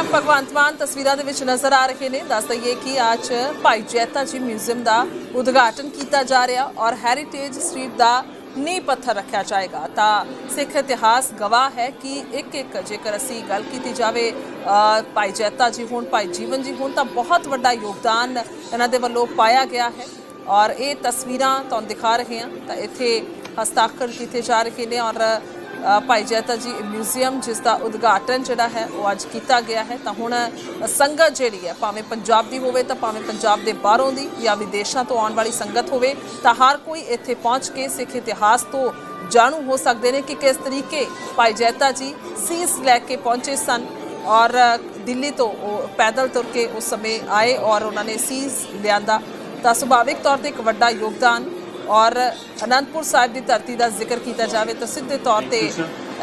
CM Bhagwant ਮਾਨ ਤਸਵੀਰਾਂ ਦੇ ਵਿੱਚ ਨਜ਼ਰ ਆ ਰਹੇ ਨੇ, ਦੱਸ ਦਈਏ ਕਿ ਅੱਜ ਭਾਈ ਜੈਤਾ ਜੀ ਮਿਊਜ਼ੀਅਮ ਦਾ ਉਦਘਾਟਨ ਕੀਤਾ ਜਾ ਰਿਹਾ ਔਰ ਹੈਰੀਟੇਜ ਸਟਰੀਟ ਦਾ ਨੀਂਹ ਪੱਥਰ ਰੱਖਿਆ ਜਾਏਗਾ। ਤਾਂ ਸਿੱਖ ਇਤਿਹਾਸ ਗਵਾਹ ਹੈ ਕਿ ਇੱਕ ਇੱਕ ਜੇਕਰ ਅਸੀਂ ਗੱਲ ਕੀਤੀ ਜਾਵੇ ਭਾਈ ਜੈਤਾ ਜੀ ਹੋਣ, ਭਾਈ ਜੀਵਨ ਜੀ ਹੋਣ, ਤਾਂ ਬਹੁਤ ਵੱਡਾ ਯੋਗਦਾਨ ਇਹਨਾਂ ਦੇ ਵੱਲੋਂ ਪਾਇਆ ਗਿਆ ਹੈ ਔਰ ਇਹ ਤਸਵੀਰਾਂ ਤੁਹਾਨੂੰ ਦਿਖਾ ਰਹੇ ਹਾਂ। ਤਾਂ ਇੱਥੇ ਹਸਤਾਖਰ ਕੀਤੇ ਜਾ ਰਹੇ ਨੇ ਔਰ ਭਾਈ ਜੈਤਾ ਜੀ ਮਿਊਜ਼ੀਅਮ, ਜਿਸ ਦਾ ਉਦਘਾਟਨ ਜਿਹੜਾ ਹੈ ਉਹ ਅੱਜ ਕੀਤਾ ਗਿਆ ਹੈ। ਤਾਂ ਹੁਣ ਸੰਗਤ ਜਿਹੜੀ ਹੈ, ਭਾਵੇਂ ਪੰਜਾਬ ਦੀ ਹੋਵੇ ਤਾਂ ਭਾਵੇਂ ਪੰਜਾਬ ਦੇ ਬਾਹਰੋਂ ਦੀ ਜਾਂ ਵਿਦੇਸ਼ਾਂ ਤੋਂ ਆਉਣ ਵਾਲੀ ਸੰਗਤ ਹੋਵੇ, ਤਾਂ ਹਰ ਕੋਈ ਇੱਥੇ ਪਹੁੰਚ ਕੇ ਸਿੱਖ ਇਤਿਹਾਸ ਤੋਂ ਜਾਣੂ ਹੋ ਸਕਦੇ ਨੇ ਕਿ ਕਿਸ ਤਰੀਕੇ ਭਾਈ ਜੈਤਾ ਜੀ ਸੀਸ ਲੈ ਕੇ ਪਹੁੰਚੇ ਸਨ ਔਰ ਦਿੱਲੀ ਤੋਂ ਉਹ ਪੈਦਲ ਤੁਰ ਕੇ ਉਸ ਸਮੇਂ ਆਏ ਔਰ ਉਹਨਾਂ ਨੇ ਸੀਸ ਲਿਆਂਦਾ। ਤਾਂ ਸੁਭਾਵਿਕ ਤੌਰ ਤੇ ਇੱਕ ਵੱਡਾ ਯੋਗਦਾਨ ਔਰ ਅਨੰਦਪੁਰ ਸਾਹਿਬ ਦੀ ਧਰਤੀ ਦਾ ਜ਼ਿਕਰ ਕੀਤਾ ਜਾਵੇ ਤਾਂ ਸਿੱਧੇ ਤੌਰ ਤੇ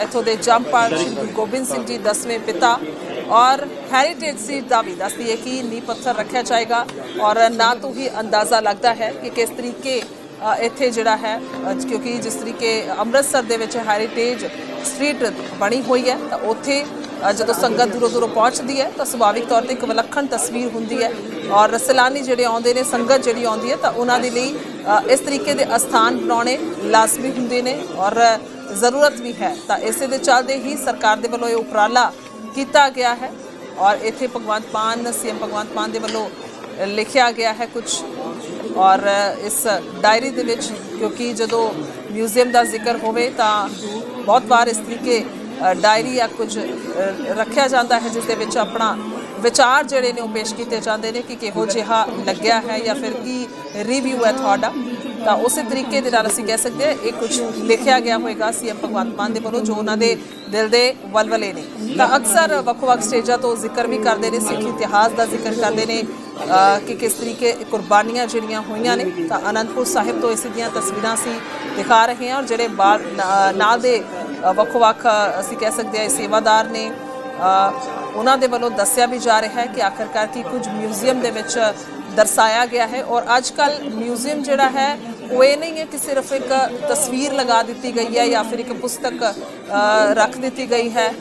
ਇੱਥੋਂ ਦੇ ਜੰਪਾਲ ਸ਼੍ਰੀ ਗੁਰੂ ਗੋਬਿੰਦ ਸਿੰਘ ਜੀ ਦਸਵੇਂ ਪਿਤਾ ਔਰ ਹੈਰੀਟੇਜ ਸੀਟ ਦਾ ਵੀ ਦੱਸਦੀ ਹੈ ਕਿ ਨੀਂਹ ਪੱਥਰ ਰੱਖਿਆ ਜਾਏਗਾ ਔਰ ਨਾ ਤੋਂ ਹੀ ਅੰਦਾਜ਼ਾ ਲੱਗਦਾ ਹੈ ਕਿ ਕਿਸ ਤਰੀਕੇ ਇੱਥੇ ਜਿਹੜਾ ਹੈ ਕਿਉਂਕਿ ਜਿਸ ਤਰੀਕੇ ਅੰਮ੍ਰਿਤਸਰ ਦੇ ਵਿੱਚ ਹੈਰੀਟੇਜ ਸਟਰੀਟ ਬਣੀ ਹੋਈ ਹੈ, ਤਾਂ ਉੱਥੇ ਜਦੋਂ ਸੰਗਤ ਦੂਰੋਂ ਦੂਰੋਂ ਪਹੁੰਚਦੀ ਹੈ, ਤਾਂ ਸੁਭਾਵਿਕ ਤੌਰ ਤੇ ਇੱਕ ਵਿਲੱਖਣ ਤਸਵੀਰ ਹੁੰਦੀ ਹੈ ਔਰ ਸੈਲਾਨੀ ਜਿਹੜੇ ਆਉਂਦੇ ਨੇ, ਸੰਗਤ ਜਿਹੜੀ ਆਉਂਦੀ ਹੈ, ਤਾਂ ਉਹਨਾਂ ਦੇ ਲਈ ਇਸ ਤਰੀਕੇ ਦੇ ਅਸਥਾਨ ਬਣਾਉਣੇ ਲਾਜ਼ਮੀ ਹੁੰਦੇ ਨੇ ਔਰ ਜ਼ਰੂਰਤ ਵੀ ਹੈ। ਤਾਂ ਇਸੇ ਦੇ ਚੱਲਦੇ ਹੀ ਸਰਕਾਰ ਦੇ ਵੱਲੋਂ ਇਹ ਉਪਰਾਲਾ ਕੀਤਾ ਗਿਆ ਹੈ ਔਰ ਇੱਥੇ ਭਗਵੰਤ ਮਾਨ, ਸੀਐਮ ਭਗਵੰਤ ਮਾਨ ਦੇ ਵੱਲੋਂ ਲਿਖਿਆ ਗਿਆ ਹੈ ਕੁਝ ਔਰ ਇਸ ਡਾਇਰੀ ਦੇ ਵਿੱਚ ਕਿਉਂਕਿ ਜਦੋਂ ਮਿਊਜ਼ੀਅਮ ਦਾ ਜ਼ਿਕਰ ਹੋਵੇ ਤਾਂ ਬਹੁਤ ਵਾਰ ਇਸ ਤਰੀਕੇ ਡਾਇਰੀ ਜਾਂ ਕੁਝ ਰੱਖਿਆ ਜਾਂਦਾ ਹੈ ਜਿਸ ਦੇ ਵਿੱਚ ਆਪਣਾ ਵਿਚਾਰ ਜਿਹੜੇ ਨੇ ਉਹ ਪੇਸ਼ ਕੀਤੇ ਜਾਂਦੇ ਨੇ ਕਿ ਕਿਹੋ ਜਿਹਾ ਲੱਗਿਆ ਹੈ ਜਾਂ ਫਿਰ ਕੀ ਰਿਵਿਊ ਹੈ ਤੁਹਾਡਾ। ਤਾਂ ਉਸੇ ਤਰੀਕੇ ਦੇ ਨਾਲ ਅਸੀਂ ਕਹਿ ਸਕਦੇ ਹਾਂ ਇਹ ਕੁਝ ਲਿਖਿਆ ਗਿਆ ਹੋਵੇਗਾ ਸੀਐਮ ਭਗਵੰਤ ਮਾਨ ਦੇ ਵੱਲੋਂ ਜੋ ਉਹਨਾਂ ਦੇ ਦਿਲ ਦੇ ਵਲਵਲੇ ਨੇ। ਤਾਂ ਅਕਸਰ ਵੱਖ-ਵੱਖ ਸਟੇਜਾਂ ਤੋਂ ਜ਼ਿਕਰ ਵੀ ਕਰਦੇ ਨੇ ਸਿੱਖ ਇਤਿਹਾਸ ਦਾ ਜ਼ਿਕਰ ਕਰਦੇ ਨੇ ਕਿ ਕਿਸ ਤਰੀਕੇ ਕੁਰਬਾਨੀਆਂ ਜਿਹੜੀਆਂ ਹੋਈਆਂ ਨੇ। ਤਾਂ ਅਨੰਦਪੁਰ ਸਾਹਿਬ ਤੋਂ ਇਸ ਦੀਆਂ ਤਸਵੀਰਾਂ ਅਸੀਂ ਦਿਖਾ ਰਹੇ ਹਾਂ ਔਰ ਜਿਹੜੇ ਬਾਹਰ ਨਾਲ ਦੇ ਅ, ਵੱਖ-ਵੱਖ ਅਸੀਂ ਕਹਿ ਸਕਦੇ ਹਾਂ ਇਹ ਸੇਵਾਦਾਰ ਨੇ ਉਹਨਾਂ ਦੇ ਵੱਲੋਂ ਦੱਸਿਆ ਵੀ ਜਾ ਰਿਹਾ ਹੈ ਕਿ ਆਖਰਕਾਰ ਕੀ ਕੁਝ ਮਿਊਜ਼ੀਅਮ ਦੇ ਵਿੱਚ ਦਰਸਾਇਆ ਗਿਆ ਹੈ ਔਰ ਅੱਜ ਕੱਲ ਮਿਊਜ਼ੀਅਮ ਜਿਹੜਾ ਹੈ, ਉਹ ਇਹ ਨਹੀਂ ਹੈ ਕਿ ਸਿਰਫ ਇੱਕ ਤਸਵੀਰ ਲਗਾ ਦਿੱਤੀ ਗਈ ਹੈ ਜਾਂ ਫਿਰ ਇੱਕ ਪੁਸਤਕ ਰੱਖ ਦਿੱਤੀ ਗਈ ਹੈ।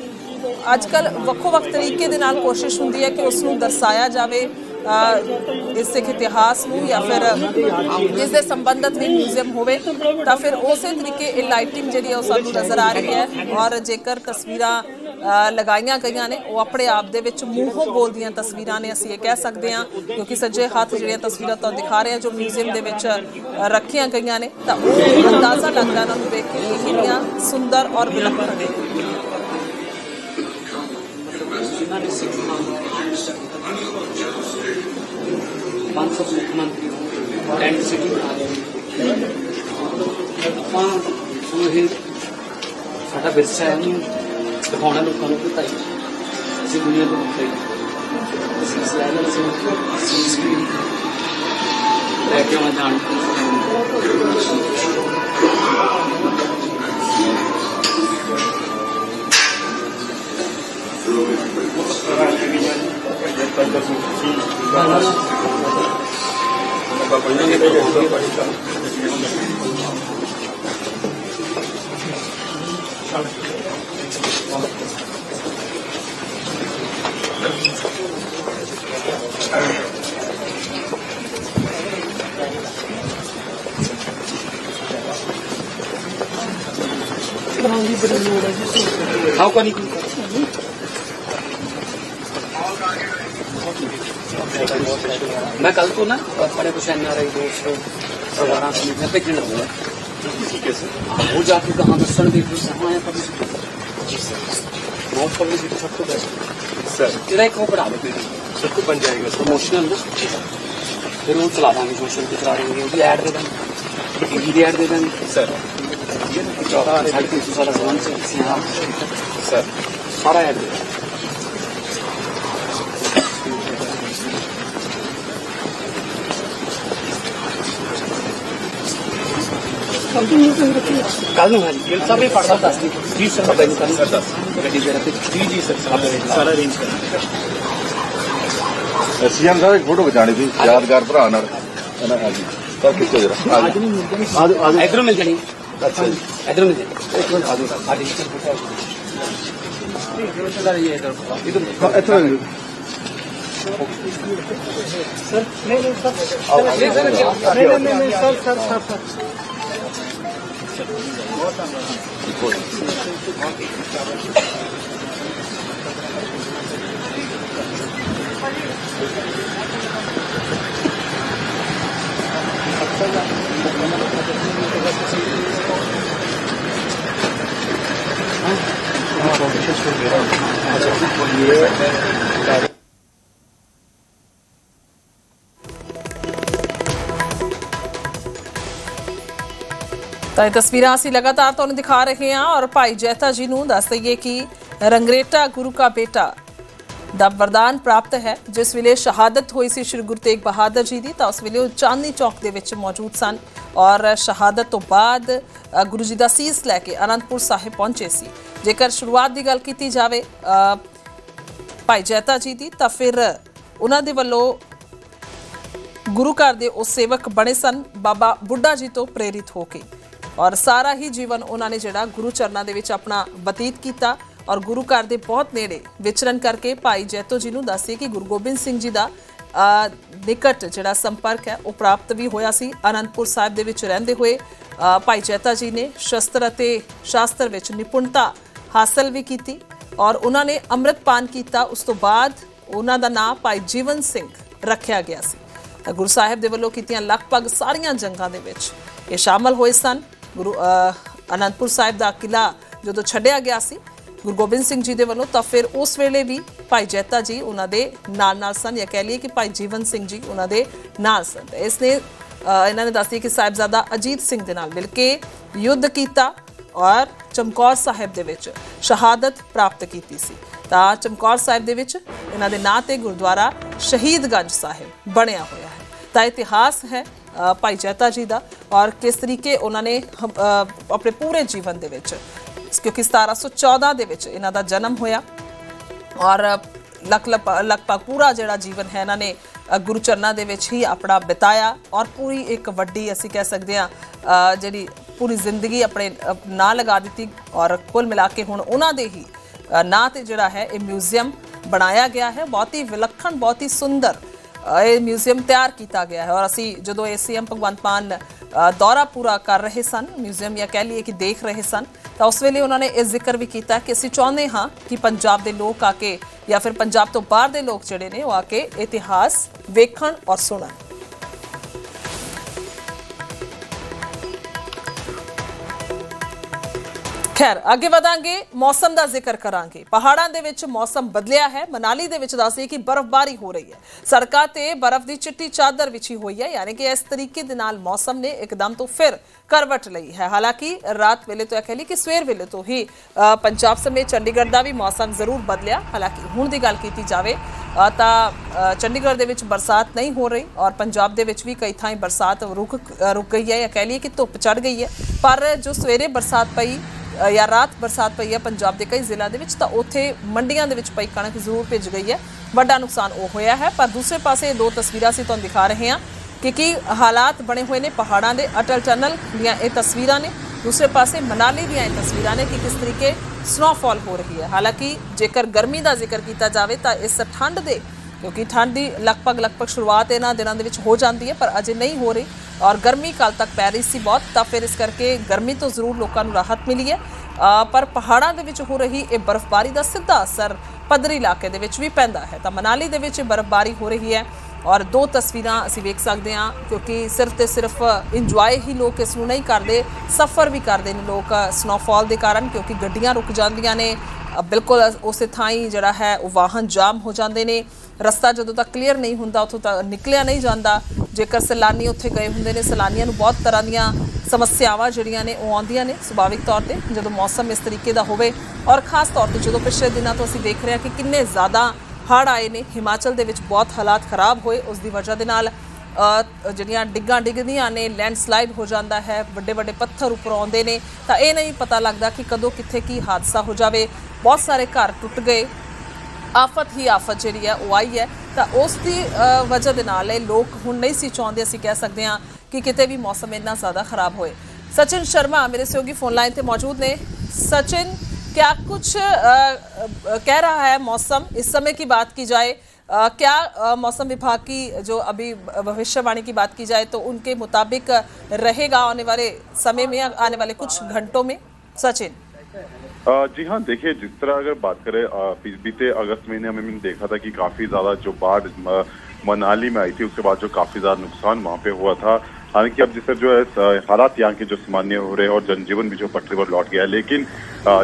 ਅੱਜ ਕੱਲ ਵੱਖੋ ਵੱਖ ਤਰੀਕੇ ਦੇ ਨਾਲ ਕੋਸ਼ਿਸ਼ ਹੁੰਦੀ ਹੈ ਕਿ ਉਸ ਨੂੰ ਦਰਸਾਇਆ ਜਾਵੇ ਇਸ ਸਿੱਖ ਇਤਿਹਾਸ ਨੂੰ ਜਾਂ ਫਿਰ ਜਿਸ ਦੇ ਸੰਬੰਧਤ ਵੀ ਮਿਊਜ਼ੀਅਮ ਹੋਵੇ, ਤਾਂ ਫਿਰ ਉਸੇ ਤਰੀਕੇ ਇਹ ਲਾਈਟਿੰਗ ਜਿਹੜੀ ਹੈ ਉਹ ਸਾਨੂੰ ਨਜ਼ਰ ਆ ਰਹੀ ਹੈ ਔਰ ਜੇਕਰ ਤਸਵੀਰਾਂ ਲਗਾਈਆਂ ਗਈਆਂ ਨੇ। ਉਹ ਆਪਣੇ ਆਪ ਦੇ ਵਿੱਚ ਮੂੰਹੋਂ ਬੋਲਦੀਆਂ ਤਸਵੀਰਾਂ ਨੇ ਅਸੀਂ ਇਹ ਕਹਿ ਸਕਦੇ ਹਾਂ, ਕਿਉਂਕਿ ਸੱਜੇ ਹੱਥ ਜਿਹੜੀਆਂ ਤਸਵੀਰਾਂ ਤੁਹਾਨੂੰ ਦਿਖਾ ਰਹੇ ਹਾਂ, ਜੋ ਮਿਊਜ਼ੀਅਮ ਦੇ ਵਿੱਚ ਰੱਖੀਆਂ ਗਈਆਂ ਨੇ। ਤਾਂ ਉਹ ਅੰਦਾਜ਼ਾ ਲੱਗਦਾ ਉਹਨਾਂ ਨੂੰ ਦੇਖ ਕੇ ਕਿੰਨੀਆਂ ਸੁੰਦਰ ਔਰ ਵਿਲੱਖਣ ਨੇ। ਪੰਜ ਸੌ ਮੁੱਖ ਮੰਤਰੀ ਟੈਂਟ ਸਿਟੀ ਬਣਾ ਲਈ ਆਪਾਂ ਨੂੰ ਇਹ ਸਾਡਾ ਵਿਰਸਾ ਹੈ। ਉਹਨੂੰ ਲੋਕਾਂ ਨੂੰ ਕਿ ਭਾਈ ਅਸੀਂ ਦੁਨੀਆ ਤੋਂ ਮੁਕਤ ਅਸੀਂ ਇਸ ਲੈਵਲ ਅਸੀਂ ਸੀਸ ਵੀ ਲੈ ਕੇ ਆਉਣਾ ਜਾਣ मैं कल तो ना बड़े हुसैन नारायण दोस्त सवारा में भेजने लगूँगा वो जाके कहाँ दर्शन देख पब्लिसिटी बहुत पब्लिसिटी सबको बेस्ट सर तेरा एक वो बढ़ा देते सबको बन जाएगा सर प्रमोशनल ना फिर वो चला देंगे सोशल पे चला देंगे उसकी ऐड दे देंगे टीवी की ऐड दे देंगे सर साढ़े तीन सौ सारा सामान से यहाँ सर सारा ऐड दे देंगे ਕੱਲ ਨੂੰ ਹਾਂਜੀ ਗਿਲ ਸਾਹਿਬ ਇਹ ਪਾਠ ਸਾਹਿਬ ਦੱਸ ਦਿਓ ਜੀ ਸਰ ਬੈਨ ਕਰਨ ਸਰ ਦੱਸ ਗੱਡੀ ਜਰਾ ਤੇ ਜੀ ਜੀ ਸਰ ਸਾਰਾ ਅਰੇਂਜ ਕਰਨਾ ਸੀਐਮ ਸਾਹਿਬ ਇੱਕ ਫੋਟੋ ਖਿਚਾਣੀ ਸੀ ਯਾਦਗਾਰ ਭਰਾ ਨਾਲ ਇਹਨਾਂ ਹਾਂਜੀ ਤਾਂ ਖਿੱਚੋ ਜਰਾ ਅੱਜ ਨਹੀਂ ਮਿਲ ਜਾਣੀ ਆਜੋ ਆਜੋ ਇਧਰੋਂ ਮਿਲ ਜਾਣੀ ਅੱਛਾ ਜੀ ਇਧਰੋਂ ਮਿਲ ਜਾਣੀ ਇੱਕ ਮਿੰਟ ਆਜੋ ਸਾਡੀ ਫੋਟੋ ਇਧਰ ਇਧਰ ਇਧਰ ਸਰ ਨਹੀਂ ਨਹੀਂ ਸਰ ਨਹੀਂ ਨਹੀਂ ਸਰ ਸਰ ਸਰ ਇੱਥੇ ਤਾਂ ਇਹ ਤਸਵੀਰਾਂ ਅਸੀਂ ਲਗਾਤਾਰ ਤੁਹਾਨੂੰ ਦਿਖਾ ਰਹੇ ਹਾਂ ਔਰ ਭਾਈ ਜੈਤਾ ਜੀ ਨੂੰ ਦੱਸ ਦਈਏ ਕਿ ਰੰਗਰੇਟਾ ਗੁਰੂ ਕਾ ਬੇਟਾ ਦਾ ਵਰਦਾਨ ਪ੍ਰਾਪਤ ਹੈ। ਜਿਸ ਵੇਲੇ ਸ਼ਹਾਦਤ ਹੋਈ ਸੀ ਸ੍ਰੀ ਗੁਰੂ ਤੇਗ ਬਹਾਦਰ ਜੀ ਦੀ, ਤਾਂ ਉਸ ਵੇਲੇ ਉਹ ਚਾਂਦਨੀ ਚੌਕ ਦੇ ਵਿੱਚ ਮੌਜੂਦ ਸਨ ਔਰ ਸ਼ਹਾਦਤ ਤੋਂ ਬਾਅਦ ਗੁਰੂ ਜੀ ਦਾ ਸੀਸ ਲੈ ਕੇ ਅਨੰਦਪੁਰ ਸਾਹਿਬ ਪਹੁੰਚੇ ਸੀ। ਜੇਕਰ ਸ਼ੁਰੂਆਤ ਦੀ ਗੱਲ ਕੀਤੀ ਜਾਵੇ ਭਾਈ ਜੈਤਾ ਜੀ ਦੀ, ਤਾਂ ਫਿਰ ਉਹਨਾਂ ਦੇ ਵੱਲੋਂ ਗੁਰੂ ਘਰ ਦੇ ਉਹ ਸੇਵਕ ਬਣੇ ਸਨ, ਬਾਬਾ ਬੁੱਢਾ ਜੀ ਤੋਂ ਪ੍ਰੇਰਿਤ ਹੋ ਕੇ। ਔਰ ਸਾਰਾ ਹੀ ਜੀਵਨ ਉਹਨਾਂ ਨੇ ਜਿਹੜਾ ਗੁਰੂ ਚਰਨਾਂ ਦੇ ਵਿੱਚ ਆਪਣਾ ਬਤੀਤ ਕੀਤਾ ਔਰ ਗੁਰੂ ਘਰ ਦੇ ਬਹੁਤ ਨੇੜੇ ਵਿਚਰਨ ਕਰਕੇ ਭਾਈ ਜੈਤੋ ਜੀ ਨੂੰ ਦੱਸੇ ਕਿ ਗੁਰੂ ਗੋਬਿੰਦ ਸਿੰਘ ਜੀ ਦਾ ਨਿਕਟ ਜਿਹੜਾ ਸੰਪਰਕ ਹੈ, ਉਹ ਪ੍ਰਾਪਤ ਵੀ ਹੋਇਆ ਸੀ। ਅਨੰਦਪੁਰ ਸਾਹਿਬ ਦੇ ਵਿੱਚ ਰਹਿੰਦੇ ਹੋਏ ਭਾਈ ਜੈਤਾ ਜੀ ਨੇ ਸ਼ਸਤਰ ਅਤੇ ਸ਼ਾਸਤਰ ਵਿੱਚ ਨਿਪੁੰਨਤਾ ਹਾਸਲ ਵੀ ਕੀਤੀ ਔਰ ਉਹਨਾਂ ਨੇ ਅੰਮ੍ਰਿਤਪਾਨ ਕੀਤਾ। ਉਸ ਤੋਂ ਬਾਅਦ ਉਹਨਾਂ ਦਾ ਨਾਮ ਭਾਈ ਜੀਵਨ ਸਿੰਘ ਰੱਖਿਆ ਗਿਆ ਸੀ। ਤਾਂ ਗੁਰੂ ਸਾਹਿਬ ਦੇ ਵੱਲੋਂ ਕੀਤੀਆਂ ਲਗਭਗ ਸਾਰੀਆਂ ਜੰਗਾਂ ਦੇ ਵਿੱਚ ਇਹ ਸ਼ਾਮਲ ਹੋਏ ਸਨ। ਗੁਰੂ ਅਨੰਦਪੁਰ ਸਾਹਿਬ ਦਾ ਕਿਲਾ ਜਦੋਂ ਛੱਡਿਆ ਗਿਆ ਸੀ, ਗੁਰੂ ਗੋਬਿੰਦ ਸਿੰਘ ਜੀ ਦੇ ਵੱਲੋਂ, ਤਾਂ ਫਿਰ ਉਸ ਵੇਲੇ ਵੀ ਭਾਈ ਜੈਤਾ ਜੀ ਉਹਨਾਂ ਦੇ ਨਾਲ ਨਾਲ ਸਨ, ਜਾਂ ਕਹਿ ਲਈਏ ਕਿ ਭਾਈ ਜੀਵਨ ਸਿੰਘ ਜੀ ਉਹਨਾਂ ਦੇ ਨਾਲ ਸਨ। ਇਸ ਨੇ ਇਹਨਾਂ ਨੇ ਦੱਸਿਆ ਕਿ ਸਾਹਿਬਜ਼ਾਦਾ ਅਜੀਤ ਸਿੰਘ ਦੇ ਨਾਲ ਮਿਲ ਕੇ ਯੁੱਧ ਕੀਤਾ ਔਰ ਚਮਕੌਰ ਸਾਹਿਬ ਦੇ ਵਿੱਚ ਸ਼ਹਾਦਤ ਪ੍ਰਾਪਤ ਕੀਤੀ ਸੀ। ਤਾਂ ਚਮਕੌਰ ਸਾਹਿਬ ਦੇ ਵਿੱਚ ਇਹਨਾਂ ਦੇ ਨਾਂ ਤੇ ਗੁਰਦੁਆਰਾ ਸ਼ਹੀਦਗੰਜ ਸਾਹਿਬ ਬਣਿਆ ਹੋਇਆ ਹੈ। ਤਾਂ ਇਤਿਹਾਸ ਹੈ ਭਾਈ ਜੈਤਾ ਜੀ ਦਾ ਔਰ ਕਿਸ ਤਰੀਕੇ ਉਹਨਾਂ ਨੇ ਹਮ- ਆਪਣੇ ਪੂਰੇ ਜੀਵਨ ਦੇ ਵਿੱਚ, ਕਿਉਂਕਿ 1714 ਦੇ ਵਿੱਚ ਇਹਨਾਂ ਦਾ ਜਨਮ ਹੋਇਆ ਔਰ ਲਗ ਲਗਭਗ ਪੂਰਾ ਜਿਹੜਾ ਜੀਵਨ ਹੈ ਇਹਨਾਂ ਨੇ ਗੁਰੂ ਚਰਨਾਂ ਦੇ ਵਿੱਚ ਹੀ ਆਪਣਾ ਬਿਤਾਇਆ ਔਰ ਪੂਰੀ ਇੱਕ ਵੱਡੀ ਅਸੀਂ ਕਹਿ ਸਕਦੇ ਹਾਂ ਜਿਹੜੀ ਪੂਰੀ ਜ਼ਿੰਦਗੀ ਆਪਣੇ ਨਾਂ ਲਗਾ ਦਿੱਤੀ ਔਰ ਕੁੱਲ ਮਿਲਾ ਕੇ ਹੁਣ ਉਹਨਾਂ ਦੇ ਹੀ ਨਾਂ ਤੇ ਜਿਹੜਾ ਹੈ ਇਹ ਮਿਊਜ਼ੀਅਮ ਬਣਾਇਆ ਗਿਆ ਹੈ। ਬਹੁਤ ਹੀ ਵਿਲੱਖਣ, ਬਹੁਤ ਹੀ ਸੁੰਦਰ ਇਹ ਮਿਊਜ਼ੀਅਮ ਤਿਆਰ ਕੀਤਾ ਗਿਆ ਹੈ ਔਰ ਅਸੀਂ ਜਦੋਂ ਏਸੀਐਮ ਭਗਵੰਤ ਮਾਨ ਦੌਰਾ ਪੂਰਾ ਕਰ ਰਹੇ ਸਨ ਮਿਊਜ਼ੀਅਮ ਜਾਂ ਕਹਿ ਲਈਏ ਕਿ ਦੇਖ ਰਹੇ ਸਨ, ਤਾਂ ਉਸ ਵੇਲੇ ਉਹਨਾਂ ਨੇ ਇਹ ਜ਼ਿਕਰ ਵੀ ਕੀਤਾ ਕਿ ਅਸੀਂ ਚਾਹੁੰਦੇ ਹਾਂ ਕਿ ਪੰਜਾਬ ਦੇ ਲੋਕ ਆ ਕੇ ਜਾਂ ਫਿਰ ਪੰਜਾਬ ਤੋਂ ਬਾਹਰ ਦੇ ਲੋਕ ਜਿਹੜੇ ਨੇ ਉਹ ਆ ਕੇ ਇਤਿਹਾਸ ਵੇਖਣ ਔਰ ਸੁਣਨ। ਖੈਰ, ਅੱਗੇ ਵਧਾਂਗੇ, ਮੌਸਮ ਦਾ ਜ਼ਿਕਰ ਕਰਾਂਗੇ। ਪਹਾੜਾਂ ਦੇ ਵਿੱਚ ਮੌਸਮ ਬਦਲਿਆ ਹੈ। ਮਨਾਲੀ ਦੇ ਵਿੱਚ ਦੱਸਦੇ ਕਿ ਬਰਫ਼ਬਾਰੀ ਹੋ ਰਹੀ ਹੈ। ਸੜਕਾਂ ਤੇ ਬਰਫ਼ ਦੀ ਚਿੱਟੀ ਚਾਦਰ ਵਿਛੀ ਹੋਈ ਹੈ, ਯਾਨੀ ਕਿ ਇਸ ਤਰੀਕੇ ਦੇ ਨਾਲ ਮੌਸਮ ਨੇ ਇੱਕਦਮ ਤੋਂ ਫਿਰ ਕਰਵਟ ਲਈ ਹੈ। ਹਾਲਾਂਕਿ, ਰਾਤ ਵੇਲੇ ਤੋਂ ਇਹ ਕਹਿ ਲਈ ਕਿ ਸਵੇਰ ਵੇਲੇ ਤੋਂ ਹੀ ਪੰਜਾਬ ਸਮੇਤ ਚੰਡੀਗੜ੍ਹ ਦਾ ਵੀ ਮੌਸਮ ਜ਼ਰੂਰ ਬਦਲਿਆ। ਹਾਲਾਂਕਿ, ਹੁਣ ਦੀ ਗੱਲ ਕੀਤੀ ਜਾਵੇ ਤਾਂ ਚੰਡੀਗੜ੍ਹ ਦੇ ਵਿੱਚ ਬਰਸਾਤ ਨਹੀਂ ਹੋ ਰਹੀ ਔਰ ਪੰਜਾਬ ਦੇ ਵਿੱਚ ਵੀ ਕਈ ਥਾਈਂ ਬਰਸਾਤ ਰੁਕ ਰੁਕ ਗਈ ਹੈ ਜਾਂ ਕਹਿ ਲਈਏ ਕਿ ਧੁੱਪ ਚੜ ਗਈ ਹੈ। ਪਰ ਜੋ ਸਵੇਰੇ ਬਰਸਾਤ ਪਈ ਜਾਂ ਰਾਤ ਬਰਸਾਤ ਪਈ ਹੈ ਪੰਜਾਬ ਦੇ ਕਈ ਜ਼ਿਲ੍ਹਿਆਂ ਦੇ ਵਿੱਚ, ਤਾਂ ਉੱਥੇ ਮੰਡੀਆਂ ਦੇ ਵਿੱਚ ਪਈ ਕਣਕ ਜ਼ਰੂਰ ਭਿੱਜ ਗਈ ਹੈ। ਵੱਡਾ ਨੁਕਸਾਨ ਉਹ ਹੋਇਆ ਹੈ। ਪਰ ਦੂਸਰੇ ਪਾਸੇ ਇਹ ਦੋ ਤਸਵੀਰਾਂ ਅਸੀਂ ਤੁਹਾਨੂੰ ਦਿਖਾ ਰਹੇ ਹਾਂ ਕਿ ਕੀ ਹਾਲਾਤ ਬਣੇ ਹੋਏ ਨੇ ਪਹਾੜਾਂ ਦੇ। ਅਟਲ ਟਨਲ ਦੀਆਂ ਇਹ ਤਸਵੀਰਾਂ ਨੇ। ਦੂਸਰੇ ਪਾਸੇ ਮਨਾਲੀ ਦੀਆਂ ਇਹ ਤਸਵੀਰਾਂ ਨੇ ਕਿ ਕਿਸ ਤਰੀਕੇ ਸਨੋਫਾਲ ਹੋ ਰਹੀ ਹੈ। ਹਾਲਾਂਕਿ ਜੇਕਰ ਗਰਮੀ ਦਾ ਜ਼ਿਕਰ ਕੀਤਾ ਜਾਵੇ, ਤਾਂ ਇਸ ਠੰਡ ਦੇ ਕਿਉਂਕਿ ਠੰਡ ਦੀ ਲਗਭਗ ਲਗਭਗ ਸ਼ੁਰੂਆਤ ਇਹਨਾਂ ਦਿਨਾਂ ਦੇ ਵਿੱਚ ਹੋ ਜਾਂਦੀ ਹੈ, ਪਰ ਅਜੇ ਨਹੀਂ ਹੋ ਰਹੀ ਔਰ ਗਰਮੀ ਕੱਲ ਤੱਕ ਪੈ ਰਹੀ ਸੀ ਬਹੁਤ, ਤਾਂ ਫਿਰ ਇਸ ਕਰਕੇ ਗਰਮੀ ਤੋਂ ਜ਼ਰੂਰ ਲੋਕਾਂ ਨੂੰ ਰਾਹਤ ਮਿਲੀ ਹੈ। ਪਰ ਪਹਾੜਾਂ ਦੇ ਵਿੱਚ ਹੋ ਰਹੀ ਇਹ ਬਰਫ਼ਬਾਰੀ ਦਾ ਸਿੱਧਾ ਅਸਰ ਪੱਧਰੀ ਇਲਾਕੇ ਦੇ ਵਿੱਚ ਵੀ ਪੈਂਦਾ ਹੈ। ਤਾਂ ਮਨਾਲੀ ਦੇ ਵਿੱਚ ਬਰਫ਼ਬਾਰੀ ਹੋ ਰਹੀ ਹੈ ਔਰ ਦੋ ਤਸਵੀਰਾਂ ਅਸੀਂ ਵੇਖ ਸਕਦੇ ਹਾਂ, ਕਿਉਂਕਿ ਸਿਰਫ ਤੇ ਸਿਰਫ ਇੰਜੋਏ ਹੀ ਲੋਕ ਇਸ ਨੂੰ ਨਹੀਂ ਕਰਦੇ, ਸਫ਼ਰ ਵੀ ਕਰਦੇ ਨੇ ਲੋਕ ਸਨੋਫਾਲ ਦੇ ਕਾਰਨ, ਕਿਉਂਕਿ ਗੱਡੀਆਂ ਰੁਕ ਜਾਂਦੀਆਂ ਨੇ। ਬਿਲਕੁਲ ਉਸੇ ਥਾਂ ਹੀ ਜਿਹੜਾ ਹੈ ਉਹ ਵਾਹਨ ਜਾਮ ਹੋ ਜਾਂਦੇ ਨੇ। ਰਸਤਾ ਜਦੋਂ ਤੱਕ ਕਲੀਅਰ ਨਹੀਂ ਹੁੰਦਾ, ਉੱਥੋਂ ਤੱਕ ਨਿਕਲਿਆ ਨਹੀਂ ਜਾਂਦਾ। ਜੇਕਰ ਸੈਲਾਨੀ ਉੱਥੇ ਗਏ ਹੁੰਦੇ ਨੇ, ਸੈਲਾਨੀਆਂ ਨੂੰ ਬਹੁਤ ਤਰ੍ਹਾਂ ਦੀਆਂ ਸਮੱਸਿਆਵਾਂ ਜਿਹੜੀਆਂ ਨੇ, ਉਹ ਆਉਂਦੀਆਂ ਨੇ ਸੁਭਾਵਿਕ ਤੌਰ ਤੇ, ਜਦੋਂ ਮੌਸਮ ਇਸ ਤਰੀਕੇ ਦਾ ਹੋਵੇ। ਔਰ ਖਾਸ ਤੌਰ ਤੇ ਜਦੋਂ ਪਿਛਲੇ ਦਿਨਾਂ ਤੋਂ ਅਸੀਂ ਦੇਖ ਰਹੇ ਹਾਂ ਕਿ ਕਿੰਨੇ ਜ਼ਿਆਦਾ ਹੜ੍ਹ ਆਏ ਨੇ, ਹਿਮਾਚਲ ਦੇ ਵਿੱਚ ਬਹੁਤ ਹਾਲਾਤ ਖਰਾਬ ਹੋਏ, ਉਸ ਦੀ ਵਜ੍ਹਾ ਦੇ ਨਾਲ ਜਿਹੜੀਆਂ ਡਿੱਗਾਂ ਡਿੱਗਦੀਆਂ ਨੇ ਲੈਂਡਸਲਾਈਡ ਹੋ ਜਾਂਦਾ ਹੈ ਵੱਡੇ ਵੱਡੇ ਪੱਥਰ ਉੱਪਰ ਆਉਂਦੇ ਨੇ, ਤਾਂ ਇਹ ਨਹੀਂ ਪਤਾ ਲੱਗਦਾ ਕਿ ਕਦੋਂ ਕਿੱਥੇ ਕੀ ਹਾਦਸਾ ਹੋ ਜਾਵੇ। ਬਹੁਤ ਸਾਰੇ ਘਰ ਟੁੱਟ ਗਏ ਆਫਤ ਹੀ ਆਫਤ ਜਿਹੜੀ ਹੈ ਉਹ ਆਈ ਹੈ ਤਾਂ ਉਸ ਦੀ ਅ, ਵਜ੍ਹਾ ਦੇ ਨਾਲ ਇਹ ਲੋਕ ਹੁਣ ਨਹੀਂ ਸੀ ਚਾਹੁੰਦੇ ਅਸੀਂ ਕਹਿ ਸਕਦੇ ਹਾਂ ਕਿ ਕਿਤੇ ਵੀ ਮੌਸਮ ਇੰਨਾ ਜ਼ਿਆਦਾ ਖਰਾਬ ਹੋਏ ਸਚਿਨ ਸ਼ਰਮਾ ਮੇਰੇ ਸਹਿਯੋਗੀ ਫੋਨ ਲਾਈਨ ਤੇ ਮੌਜੂਦ ਨੇ ਸਚਿਨ क्या कुछ अ, अ, कह रहा है मौसम इस समय की बात की जाए अ, क्या अ, मौसम विभाग की जो अभी भविष्यवाणी की बात की जाए तो उनके मुताबिक रहेगा आने वाले समय में आने वाले कुछ घंटों में सचिन अ, जी हाँ देखिए, जिस तरह अगर बात करें बीते अगस्त महीने में हमने देखा था कि काफ़ी ज़्यादा जो बाढ़ मनाली में आई थी, उसके बाद जो काफ़ी ज़्यादा नुकसान वहाँ पे हुआ था। हालाँकि अब जिस तरह जो है हालात यहाँ के जो सामान्य हो रहे हैं और जनजीवन भी जो पटरी पर लौट गया है, लेकिन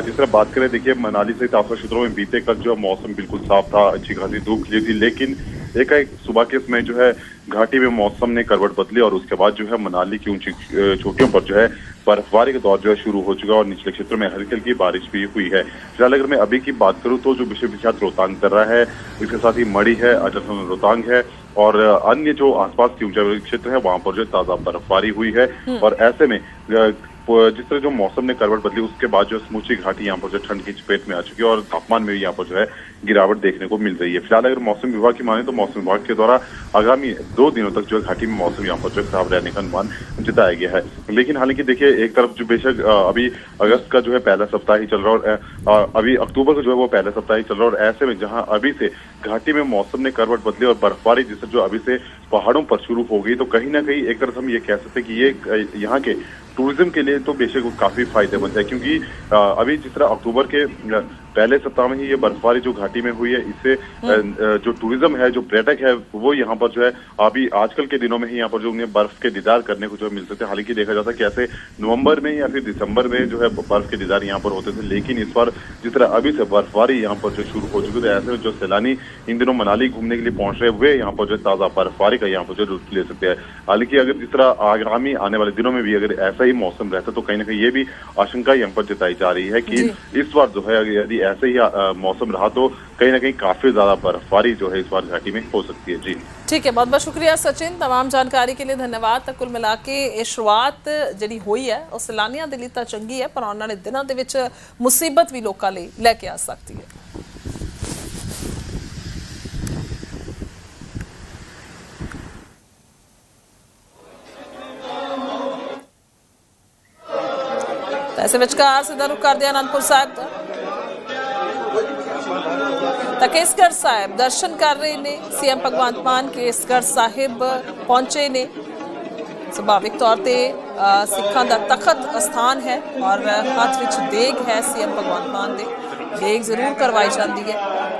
जिस तरह बात करें, देखिए, मनाली से आसपास क्षेत्रों में बीते कल जो मौसम बिल्कुल साफ़ था, अच्छी खासी धूप खिली थी, लेकिन एक एक सुबह के समय जो है घाटी में मौसम ने करवट बदली और उसके बाद जो है मनाली की ऊँची चोटियों पर जो है बर्फबारी का दौर जो है शुरू हो चुका है और निचले क्षेत्रों में हल्की हल्की बारिश भी हुई है। फ़िलहाल अगर मैं अभी की बात करूँ तो जो विश्व विख्यात रोहतांग दर्रा है इसके साथ ही मड़ी है अजरसन रोहतांग है और अन्य जो आसपास के ऊंचाई क्षेत्र है वहाँ पर जो ताज़ा बर्फबारी हुई है और ऐसे में जिस तरह जो मौसम ने करवट बदली, उसके बाद जो समूची घाटी यहाँ पर जो ठंड की चपेट में आ चुकी है और तापमान में भी यहाँ पर जो है गिरावट देखने को मिल रही है। फ़िलहाल अगर मौसम विभाग की माने तो मौसम विभाग के द्वारा आगामी दो दिनों तक जो है घाटी में मौसम यहाँ पर जो खराब रहने का अनुमान जताया गया है। लेकिन हालाँकि देखिए, एक तरफ़ जो बेशक अभी अगस्त का जो है पहला सप्ताह ही चल रहा है और अभी अक्टूबर का जो है वो पहला सप्ताह ही चल रहा है और ऐसे में जहाँ अभी से घाटी में मौसम ने करवट बदली और बर्फबारी जिससे जो अभी से पहाड़ों पर शुरू हो गई तो कहीं ना कहीं एक तरफ़ हम ये कह सकते हैं कि ये यहाँ के टूरिज्म के लिए तो बेशक वो काफी फायदेमंद है क्योंकि अ, अभी जिस तरह अक्टूबर के अ, पहले सप्ताह में ही ये बर्फबारी जो घाटी में हुई है इससे अ, जो टूरिज़्म है जो पर्यटक है वो यहाँ पर जो है अभी आजकल के दिनों में ही यहाँ पर जो उन्हें बर्फ़ के दीदार करने को जो है मिल सकते हैं। हालाँकि देखा जाता है कि ऐसे नवंबर में या फिर दिसंबर में जो है बर्फ़ के दीदार यहाँ पर होते थे लेकिन इस बार जिस तरह अभी से बर्फबारी यहाँ पर जो शुरू हो चुकी है ऐसे में जो सैलानी इन दिनों मनाली घूमने के लिए पहुँच रहे हुए यहाँ पर जो ताज़ा बर्फबारी का यहाँ पर जो लुत्फ ले सकते हैं। हालाँकि अगर जिस तरह आगामी आने वाले दिनों में भी अगर ऐसा ही मौसम रहता तो कहीं ना कहीं ये भी आशंका यहाँ पर जताई जा रही है कि इस बार जो है यदि ऐसे ही अ, मौसम रहा तो कहीं ना कहीं काफी ज्यादा बर्फबारी जो है इस बार घाटी में हो सकती है जी ਠੀਕ ਹੈ ਬਹੁਤ ਬਹੁਤ ਸ਼ੁਕਰੀਆ ਸਚਿਨ तमाम ਜਾਣਕਾਰੀ ਕੇ ਲਈ ਧੰਨਵਾਦ ਤਾਂ ਕੁੱਲ ਮਿਲਾ ਕੇ ਇਹ ਸ਼ੁਰੂਆਤ ਜਿਹੜੀ ਹੋਈ ਹੈ ਉਹ ਸੈਲਾਨੀਆਂ ਦੇ ਲਈ ਤਾਂ ਚੰਗੀ ਹੈ ਪਰ ਆਉਣ ਵਾਲੇ ਦਿਨਾਂ ਦੇ ਵਿੱਚ ਮੁਸੀਬਤ ਵੀ ਲੋਕਾਂ ਲਈ ਲੈ ਕੇ ਆ ਸਕਦੀ ਹੈ ਤਾਂ ਇਸੇ ਵਿਚਕਾਰ ਸਿੱਧਾ ਰੁਕ ਕਰਦੇ ਹਾਂ ਅਨੰਦਪੁਰ ਸਾਹਿਬ ਦਾ ਤਾਂ ਕੇਸਗੜ੍ਹ ਸਾਹਿਬ ਦਰਸ਼ਨ ਕਰ ਰਹੇ ਨੇ। ਸੀਐਮ ਭਗਵੰਤ ਮਾਨ ਕੇਸਗੜ੍ਹ ਸਾਹਿਬ ਪਹੁੰਚੇ ਨੇ। ਸੁਭਾਵਿਕ ਤੌਰ ਤੇ ਸਿੱਖਾਂ ਦਾ ਤਖਤ ਅਸਥਾਨ ਹੈ ਔਰ ਹੱਥ ਵਿੱਚ ਦੇਗ ਹੈ ਸੀਐਮ ਭਗਵੰਤ ਮਾਨ ਦੇ। ਦੇਗ ਜ਼ਰੂਰ ਕਰਵਾਈ ਜਾਂਦੀ ਹੈ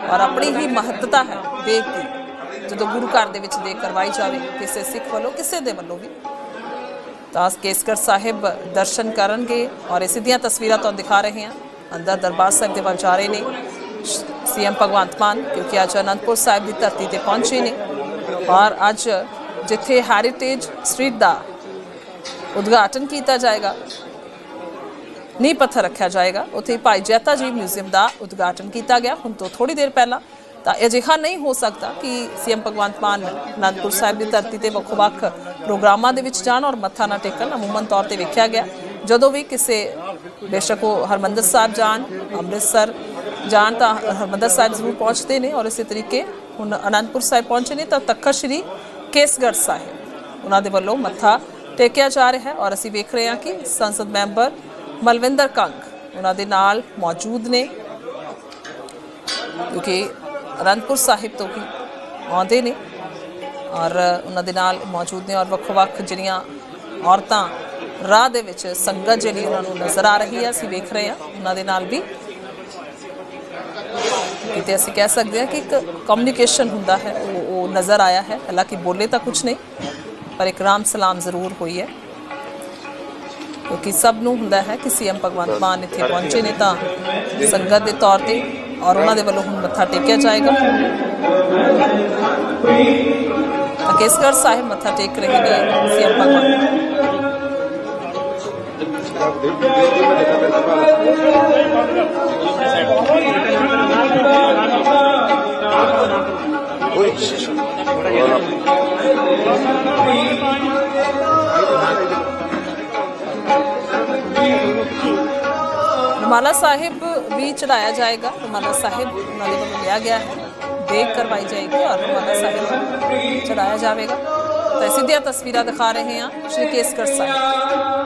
ਔਰ ਆਪਣੀ ਹੀ ਮਹੱਤਤਾ ਹੈ ਦੇਗ ਦੀ। ਜਦੋਂ ਗੁਰੂ ਘਰ ਦੇ ਵਿੱਚ ਦੇਗ ਕਰਵਾਈ ਜਾਵੇ, ਕਿਸੇ ਸਿੱਖ ਵੱਲੋਂ, ਕਿਸੇ ਦੇ ਵੱਲੋਂ ਵੀ। ਤਾਂ ਕੇਸਗੜ੍ਹ ਸਾਹਿਬ ਦਰਸ਼ਨ ਕਰਨਗੇ ਔਰ ਇਸੇ ਦੀਆਂ ਤਸਵੀਰਾਂ ਤੁਹਾਨੂੰ ਦਿਖਾ ਰਹੇ ਹਾਂ। ਅੰਦਰ ਦਰਬਾਰ ਸਾਹਿਬ ਦੇ ਵੱਲ ਜਾ ਰਹੇ ਨੇ। ਸੀਐਮ ਭਗਵੰਤ ਮਾਨ ਕਿਉਂਕਿ ਅੱਜ ਅਨੰਦਪੁਰ ਸਾਹਿਬ ਦੀ ਧਰਤੀ ਤੇ ਪਹੁੰਚੇ ਨੇ ਔਰ ਅੱਜ ਜਿੱਥੇ ਹੈਰੀਟੇਜ ਸਟਰੀਟ ਦਾ ਉਦਘਾਟਨ ਕੀਤਾ ਜਾਏਗਾ ਨੀਂਹ ਪੱਥਰ ਰੱਖਿਆ ਜਾਏਗਾ ਉੱਥੇ ਭਾਈ ਜੈਤਾ ਜੀ ਮਿਊਜ਼ੀਅਮ ਦਾ ਉਦਘਾਟਨ ਕੀਤਾ ਗਿਆ ਹੁਣ ਤੋਂ ਥੋੜੀ ਦੇਰ ਪਹਿਲਾਂ ਤਾਂ ਅਜਿਹਾ ਨਹੀਂ ਹੋ ਸਕਦਾ ਕਿ ਸੀਐਮ ਭਗਵੰਤ ਮਾਨ ਅਨੰਦਪੁਰ ਸਾਹਿਬ ਦੀ ਧਰਤੀ ਤੇ ਵੱਖ-ਵੱਖ ਪ੍ਰੋਗਰਾਮਾਂ ਦੇ ਵਿੱਚ ਜਾਣ ਔਰ ਮੱਥਾ ਨਾ ਟੇਕਣ ਅਮੂਮਨ ਤੌਰ ਤੇ ਵੇਖਿਆ ਗਿਆ ਜਦੋਂ ਵੀ ਕਿਸੇ ਬੇਸ਼ੱਕ ਉਹ ਹਰਮੰਦਰ ਸਾਹਿਬ ਜਾਣ, ਅੰਮ੍ਰਿਤਸਰ ਜਾਣ ਤਾਂ ਹਰਮੰਦਰ ਸਾਹਿਬ ਜ਼ਰੂਰ ਪਹੁੰਚਦੇ ਨੇ ਔਰ ਇਸੇ ਤਰੀਕੇ ਹੁਣ ਅਨੰਦਪੁਰ ਸਾਹਿਬ ਪਹੁੰਚੇ ਨੇ ਤਾਂ ਤਖਤ ਸ੍ਰੀ ਕੇਸਗੜ੍ਹ ਸਾਹਿਬ। ਉਹਨਾਂ ਦੇ ਵੱਲੋਂ ਮੱਥਾ ਟੇਕਿਆ ਜਾ ਰਿਹਾ ਹੈ ਔਰ ਅਸੀਂ ਵੇਖ ਰਹੇ ਹਾਂ ਕਿ ਸੰਸਦ ਮੈਂਬਰ ਮਲਵਿੰਦਰ ਕੰਗ ਉਹਨਾਂ ਦੇ ਨਾਲ ਮੌਜੂਦ ਨੇ ਕਿਉਂਕਿ ਅਨੰਦਪੁਰ ਸਾਹਿਬ ਤੋਂ ਵੀ ਆਉਂਦੇ ਨੇ ਔਰ ਉਹਨਾਂ ਦੇ ਨਾਲ ਮੌਜੂਦ ਨੇ ਔਰ ਵੱਖ-ਵੱਖ ਜਿਹੜੀਆਂ ਔਰਤਾਂ ਰਾਹ ਦੇ ਵਿੱਚ ਸੰਗਤ ਜਿਹੜੀ ਉਹਨਾਂ ਨੂੰ ਨਜ਼ਰ ਆ ਰਹੀ ਹੈ, ਅਸੀਂ ਵੇਖ ਰਹੇ ਹਾਂ, ਉਹਨਾਂ ਦੇ ਨਾਲ ਵੀ। ਕਿਤੇ ਅਸੀਂ ਕਹਿ ਸਕਦੇ ਹਾਂ ਕਿ ਇੱਕ ਕਮਿਊਨੀਕੇਸ਼ਨ ਹੁੰਦਾ ਹੈ, ਉਹ ਉਹ ਨਜ਼ਰ ਆਇਆ ਹੈ। ਹਾਲਾਂਕਿ ਬੋਲੇ ਤਾਂ ਕੁਝ ਨਹੀਂ, ਪਰ ਇੱਕ ਰਾਮ ਸਲਾਮ ਜ਼ਰੂਰ ਹੋਈ ਹੈ। ਕਿਉਂਕਿ ਸਭ ਨੂੰ ਹੁੰਦਾ ਹੈ ਕਿ ਸੀਐਮ ਭਗਵੰਤ ਮਾਨ ਇੱਥੇ ਪਹੁੰਚੇ ਨੇ ਤਾਂ ਸੰਗਤ ਦੇ ਤੌਰ ਤੇ ਔਰ ਉਹਨਾਂ ਦੇ ਵੱਲੋਂ ਹੁਣ ਮੱਥਾ ਟੇਕਿਆ ਜਾਏਗਾ। ਤਾਂ ਸਾਹਿਬ ਮੱਥਾ ਟੇਕ ਰਹੇ ਨੇ ਸੀਐਮ ਭਗਵੰਤ ਮਾਨ। ਰੁਮਾਲਾ ਸਾਹਿਬ ਵੀ ਚੜਾਇਆ ਜਾਏਗਾ ਰੁਮਾਲਾ ਸਾਹਿਬ ਉਹਨਾਂ ਦੇ ਵੱਲੋਂ ਲਿਆ ਗਿਆ ਹੈ ਦੇਗ ਕਰਵਾਈ ਜਾਏਗੀ ਔਰ ਰੁਮਾਲਾ ਸਾਹਿਬ ਚੜਾਇਆ ਜਾਵੇਗਾ ਤਾਂ ਸਿੱਧੀਆਂ ਤਸਵੀਰਾਂ ਦਿਖਾ ਰਹੇ ਹਾਂ ਸ਼੍ਰੀ ਕੇਸਗੜ੍ਹ ਸਾਹਿਬ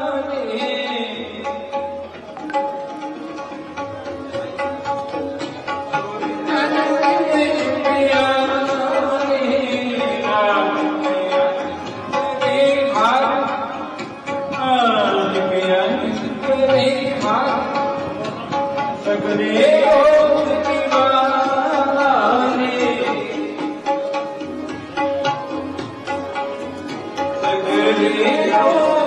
ਕੋਈ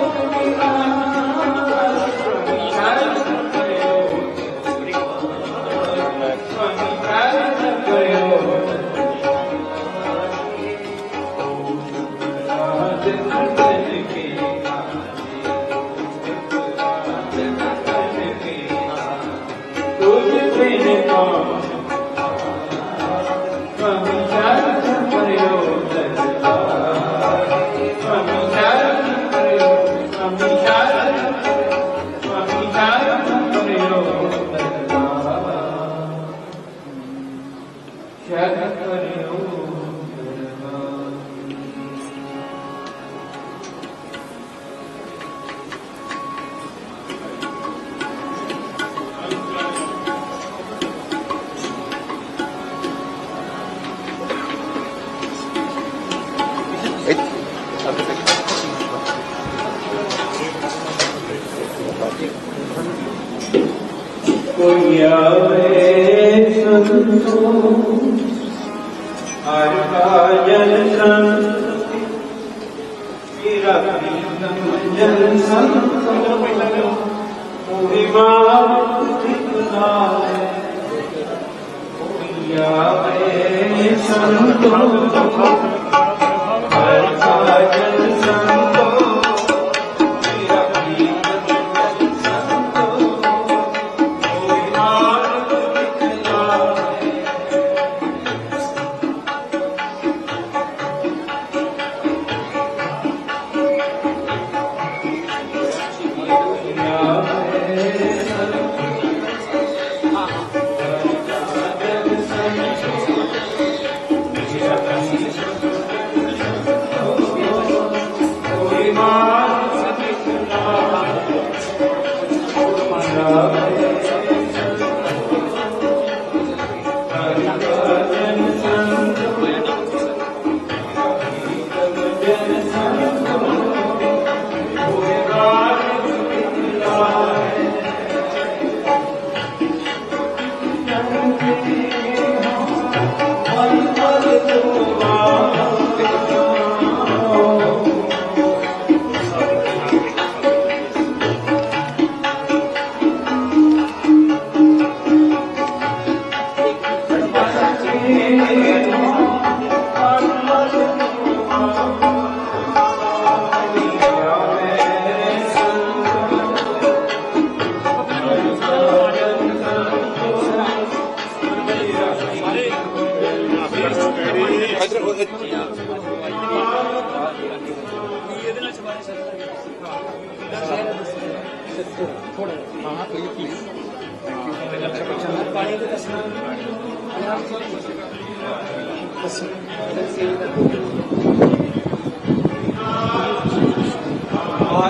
Hãy subscribe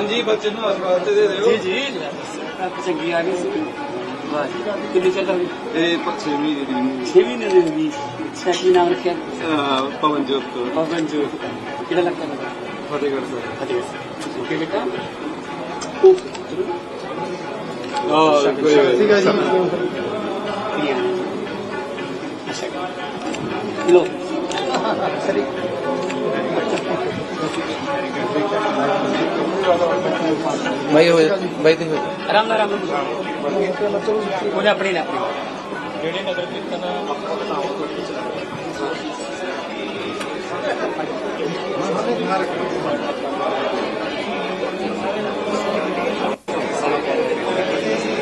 ਹਾਂਜੀ ਬੱਚੇ ਨੂੰ ਆਸਵਾਦ ਤੇ ਦੇ ਦਿਓ ਜੀ ਜੀ ਚੰਗੀ ਆ ਗਈ ਸੀ ਵਾਹ ਕਿੰਨੇ ਚੱਲ ਰਹੀ ਇਹ ਪੱਛਮੀ ਦੀ ਦੀ 6 ਮਹੀਨੇ ਦੀ ਹੋਗੀ ਅੱਛਾ ਕੀ ਨਾਮ ਰੱਖਿਆ ਪਵਨਜੋਤ ਤੋਂ ਪਵਨ ਜੋ ਕਿਹੜਾ ਲੱਗਦਾ ਹੈ ਫਤਿਹਗੜ੍ਹ ਸਾਹਿਬ ਫਤਿਹ ਓਕੇ ਬੇਟਾ ਆ ਕੋਈ ਲੋ ਬਾਈ ਹੋਏ, ਬਾਈ ਤੇ ਹੋਏ। ਆਰਾਮ ਨਾਲ, ਆਰਾਮ ਉਹਨੇ ਆਪਣੀ ਨਾ ਆਪਣੀ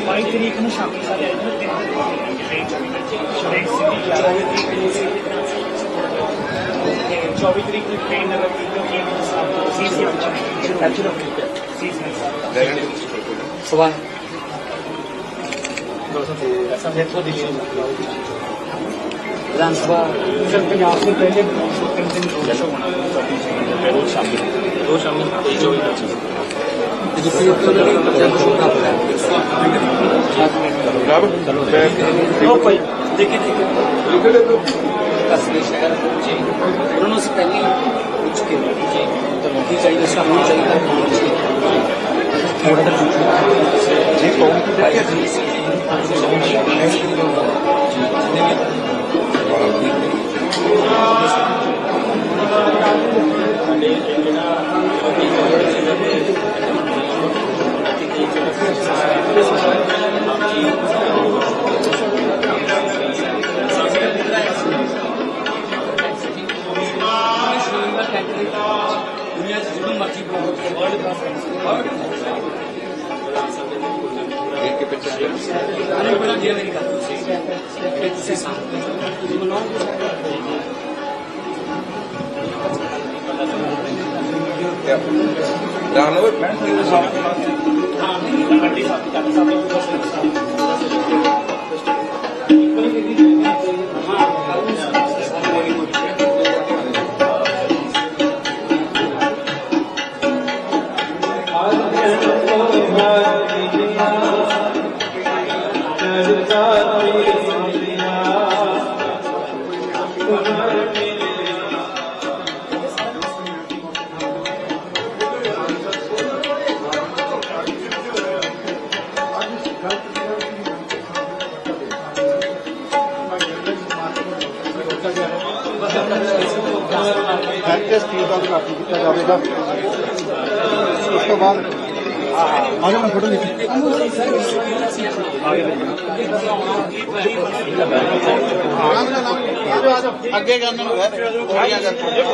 ਬਾਈ ਤਰੀਕ ਨੂੰ ਸ਼ਾਮੀ ਸਾਰੇ ਆਏ ਨੇ ਤਿੰਨ ਦਿਨ ਸ਼ਰੇਕ ਸੀ 24 ਤਰੀਕ ਨੂੰ ਟ੍ਰੇਨ ਨਗਰ ਦੀ ਸੀ ਸੀ ਐਕਚੁਅਲੀ ਸੀ ਸੀ ਸੁਬਾਹ ਵਿਧਾਨ ਸਭਾ ਸਰ ਪੰਜਾਬ ਤੋਂ ਪਹਿਲੇ ਤਿੰਨ ਦਿਨ ਰੋਡ ਸ਼ੋ ਹੋਣਾ ਰੋਜ਼ ਸ਼ਾਮੀ ਰੋਜ਼ ਸ਼ਾਮੀ 24 ਤਰੀਕ ਜਿੱਥੇ ਉੱਥੇ ਦੇ ਪੰਜਾਬ ਸ਼ੋਭਾ ਪੜਾ ਉਹ ਭਾਈ ਦੇਖੇ ਦੇਖੇ ਕਸਬੇ ਸ਼ਹਿਰ ਜੀ ਉਹਨਾਂ ਨੂੰ ਅਸੀਂ ਪਹਿਲਾਂ ਪੁੱਛ ਕੇ ਜੀ ਤਾਂ ਕੀ ਚਾਹੀਦਾ ਸਾਨੂੰ ਚਾਹੀਦਾ ਥੋੜਾ ਜਿਹਾ ਜੀ ਕੌਣ? ਦੁਨੀਆ 'ਚ ਜਦੋਂ ਮਰਜ਼ੀ ਵਰਲਡ ਦੇਖ ਕੇ ਪਿੱਛੇ ਅਰੇ ਬੜਾ ਜੇ ਮੇਰੀ ਗੱਲ ਤੁਸੀਂ। ਇਹ ਤੁਸੀਂ ਸਾਹ ਰਾਮ ਨੂੰ ਮੈਂ ਕਰਕੇ ਅੱਗੇ ਕਰਨ ਨੂੰ ਹੈ ਥੋੜੀਆਂ ਕਰਕੇ ਸਰ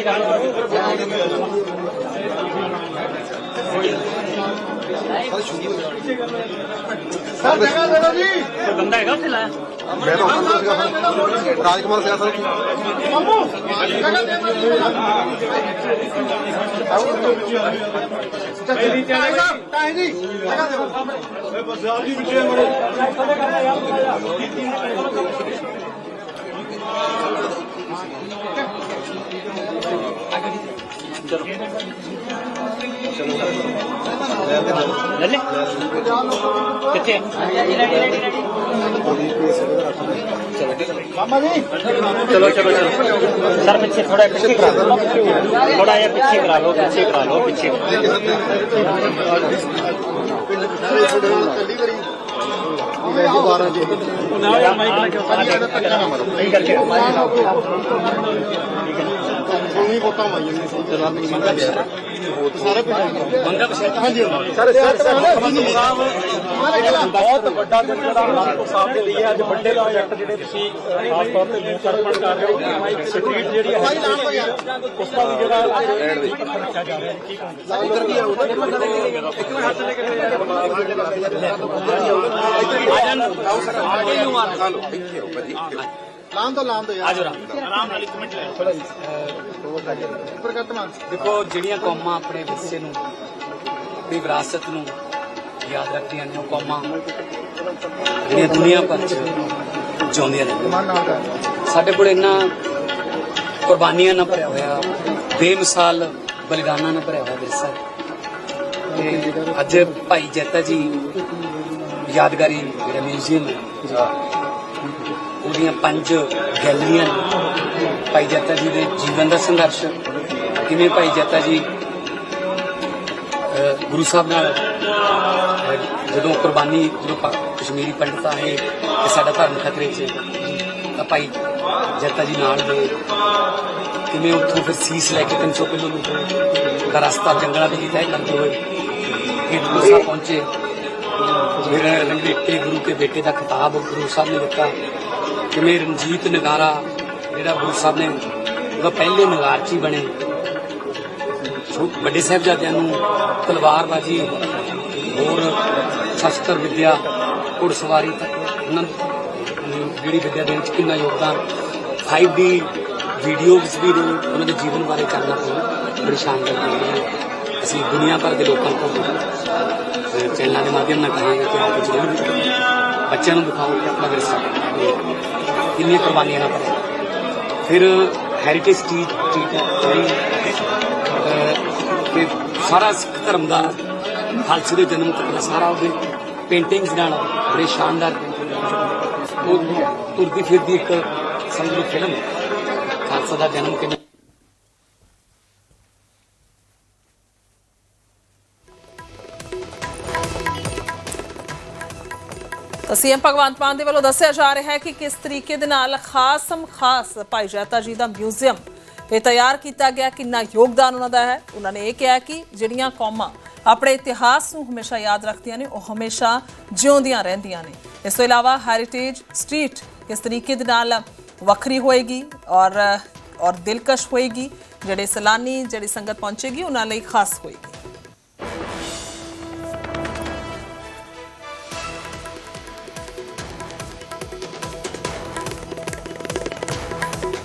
ਜਗ੍ਹਾ ਦੇ ਦਿਓ ਜੀ ਬੰਦਾ ਹੈਗਾ ਉੱਥੇ ਲਾਇਆ ਮੈਂ ਤਾਂ ਉੱਪਰ ਸੀਗਾ ਸਰ ਰਾਜਕੁਮਾਰ ਸਿਆ ਸਰ ਮੰਮੂ ਜਗ੍ਹਾ ਦੇ ਮੇਰੀ ਚਾਹ ਟਾਈ ਜੀ ਜਗ੍ਹਾ ਦੇ ਮੈਂ ਬਸ ਆਪ ਜੀ ਪਿੱਛੇ ਮਰੋ ਲੈ ਲੈ ਕਿੱਥੇ ਮਾਮਾ ਜੀ चलो चलो चलो सर पीछे थोड़ा पीछे करा लो थोड़ा ये पीछे करा लो पीछे करा लो पीछे ਕਾਨੂੰਨੀ ਵੋਟਾਂ ਪਾਈਆਂ ਨੇ ਸਹੀ ਜਨਾਬ ਨੇ ਮੰਗਾ ਪਿਆ ਸਾਰੇ ਪਿੰਡ ਮੰਗਾ ਪਿਆ ਹਾਂਜੀ ਸਰ ਸਰ ਬਹੁਤ ਵੱਡਾ ਦਿਨ ਜਿਹੜਾ ਅਨੰਦਪੁਰ ਸਾਹਿਬ ਦੇ ਲਈ ਹੈ ਅੱਜ ਵੱਡੇ ਪ੍ਰੋਜੈਕਟ ਜਿਹੜੇ ਤੁਸੀਂ ਖਾਸ ਤੌਰ ਤੇ ਵਿਚਾਰਪਣ ਕਰ ਰਹੇ ਹੋ ਸਟਰੀਟ ਜਿਹੜੀ ਹੈ ਉਸ ਦਾ ਵੀ ਜਿਹੜਾ ਰੱਖਿਆ ਜਾ ਰਿਹਾ ਹੈ ਕੀ ਉਧਰ ਵੀ ਆਉਂਦਾ ਇੱਕ ਮਿੰਟ ਹੱਥ ਲੈ ਕੇ ਆ ਜਾਣ ਆਓ ਸਰ ਆਗੇ ਨੂੰ ਆ ਲਓ ਇੱਥੇ ਆਓ ਭਾਜੀ ਲਾਮ ਤੋਂ ਲਾਮ ਤੋਂ ਯਾਰ ਆਜੋ ਰਾਮ आराम ਨਾਲ ਇੱਕ ਮਿੰਟ ਲੈ ਉੱਪਰ ਕੱਟ ਮਾਰ ਦੇਖੋ ਜਿਹੜੀਆਂ ਕੌਮਾਂ ਆਪਣੇ ਵਿਰਸੇ ਨੂੰ ਆਪਣੀ ਵਿਰਾਸਤ ਨੂੰ ਯਾਦ ਰੱਖਦੀਆਂ ਨੇ ਉਹ ਕੌਮਾਂ ਜਿਹੜੀਆਂ ਦੁਨੀਆ ਭਰ ਚ ਜਿਉਂਦੀਆਂ ਨੇ ਮਨ ਨਾਲ ਕਰ ਸਾਡੇ ਕੋਲ ਇੰਨਾ ਕੁਰਬਾਨੀਆਂ ਨਾਲ ਭਰਿਆ ਹੋਇਆ ਬੇਮਿਸਾਲ ਬਲੀਦਾਨਾਂ ਨਾਲ ਭਰਿਆ ਹੋਇਆ ਵਿਰਸਾ ਹੈ। ਤੇ ਅੱਜ ਭਾਈ ਜੈਤਾ ਜੀ ਯਾਦਗਾਰੀ ਜਿਹੜਾ ਮਿਊਜ਼ੀਅਮ ਹੈ ਉਹਦੀਆਂ ਪੰਜ ਗੈਲਰੀਆਂ ਭਾਈ ਜੈਤਾ ਜੀ ਦੇ ਜੀਵਨ ਦਾ ਸੰਘਰਸ਼। ਕਿਵੇਂ ਭਾਈ ਜੈਤਾ ਜੀ ਗੁਰੂ ਸਾਹਿਬ ਨਾਲ ਜਦੋਂ ਕੁਰਬਾਨੀ, ਜਦੋਂ ਕਸ਼ਮੀਰੀ ਪੰਡਤ ਆਏ ਕਿ ਸਾਡਾ ਧਰਮ ਖਤਰੇ 'ਚ ਤਾਂ ਭਾਈ ਜੈਤਾ ਜੀ ਨਾਲ ਦੇ ਕਿਵੇਂ ਉੱਥੋਂ ਫਿਰ ਸੀਸ ਲੈ ਕੇ 300 ਕਿਲੋਮੀਟਰ ਦਾ ਰਸਤਾ ਜੰਗਲਾਂ ਦੇ ਤੈਅ ਕਰਦੇ ਹੋਏ ਇਹ ਗੁਰੂ ਸਾਹਿਬ ਪਹੁੰਚੇ। ਮੇਰੇ ਰੰਗੇਟੇ ਗੁਰੂ ਕੇ ਬੇਟੇ ਦਾ ਖਿਤਾਬ ਗੁਰੂ ਸਾਹਿਬ ਨੇ ਦਿੱਤਾ। ਕਿਵੇਂ ਰਣਜੀਤ ਨਗਾਰਾ, ਜਿਹੜਾ ਗੁਰੂ ਸਾਹਿਬ ਨੇ ਉਹਦਾ ਪਹਿਲੇ ਨਗਾਰਚੀ ਬਣੇ। ਵੱਡੇ ਸਾਹਿਬਜ਼ਾਦਿਆਂ ਨੂੰ ਤਲਵਾਰਬਾਜ਼ੀ ਹੋਰ ਸ਼ਸਤਰ ਵਿਦਿਆ, ਘੁੜਸਵਾਰੀ ਤੱਕ, ਉਹਨਾਂ ਨੂੰ ਜਿਹੜੀ ਵਿਦਿਆ ਦੇਣ ਚ ਕਿੰਨਾ ਯੋਗਦਾਨ 5D ਵੀਡੀਓਜ਼ ਵੀ ਨੇ, ਉਹਨਾਂ ਦੇ ਜੀਵਨ ਬਾਰੇ ਕਰਨਾ ਪਊ ਬੜੀ ਸ਼ਾਨਦਾਰ ਹੈ। ਅਸੀਂ ਦੁਨੀਆ ਭਰ ਦੇ ਲੋਕਾਂ ਨੂੰ ਚੈਨਲਾਂ ਦੇ ਮਾਧਿਅਮ ਨਾਲ ਕਹਾਂਗੇ ਕਿ ਆਪ ਜ਼ਰੂਰ ਬੱਚਿਆਂ ਨੂੰ ਦਿਖਾਓ ਕਿ ਆਪਣਾ ਵਿਰਸਾ। ਕਿੰਨੀਆਂ ਕੁਰਬਾਨੀਆਂ ਨਾ ਭਰਿਆ ਫਿਰ ਹੈਰੀਟੇਜ ਸਟਰੀਟ ਜਿਹੜੀ ਅਹ, ਸਾਰਾ ਸਿੱਖ ਧਰਮ ਦਾ ਖਾਲਸੇ ਦੇ ਜਨਮ ਤੱਕ ਦਾ ਸਾਰਾ ਉਹਦੇ ਪੇਂਟਿੰਗਸ ਨਾਲ ਬੜੇ ਸ਼ਾਨਦਾਰ painting ਉਹ ਤੁਰਦੀ ਫਿਰਦੀ ਇੱਕ ਸਮਝ ਲਓ ਫਿਲਮ ਖਾਲਸਾ ਦਾ ਜਨਮ ਕਿਵੇਂ ਸੀਐਮ ਭਗਵੰਤ ਮਾਨ ਦੇ ਵੱਲੋਂ ਦੱਸਿਆ ਜਾ ਰਿਹਾ ਹੈ ਕਿ ਕਿਸ ਤਰੀਕੇ ਦੇ ਨਾਲ ਖਾਸਮ ਖਾਸ ਭਾਈ ਜੈਤਾ ਜੀ ਦਾ ਮਿਊਜ਼ੀਅਮ ਇਹ ਤਿਆਰ ਕੀਤਾ ਗਿਆ, ਕਿੰਨਾ ਯੋਗਦਾਨ ਉਹਨਾਂ ਦਾ ਹੈ। ਉਹਨਾਂ ਨੇ ਇਹ ਕਿਹਾ ਕਿ ਜਿਹੜੀਆਂ ਕੌਮਾਂ ਆਪਣੇ ਇਤਿਹਾਸ ਨੂੰ ਹਮੇਸ਼ਾ ਯਾਦ ਰੱਖਦੀਆਂ ਨੇ, ਉਹ ਹਮੇਸ਼ਾ ਜਿਉਂਦੀਆਂ ਰਹਿੰਦੀਆਂ ਨੇ। ਇਸ ਤੋਂ ਇਲਾਵਾ ਹੈਰੀਟੇਜ ਸਟਰੀਟ ਕਿਸ ਤਰੀਕੇ ਦੇ ਨਾਲ ਵੱਖਰੀ ਹੋਏਗੀ ਔਰ ਔਰ ਦਿਲਕਸ਼ ਹੋਏਗੀ, ਜਿਹੜੇ ਸੈਲਾਨੀ, ਜਿਹੜੀ ਸੰਗਤ ਪਹੁੰਚੇਗੀ, ਉਹਨਾਂ ਲਈ ਖਾਸ ਹੋਏਗੀ।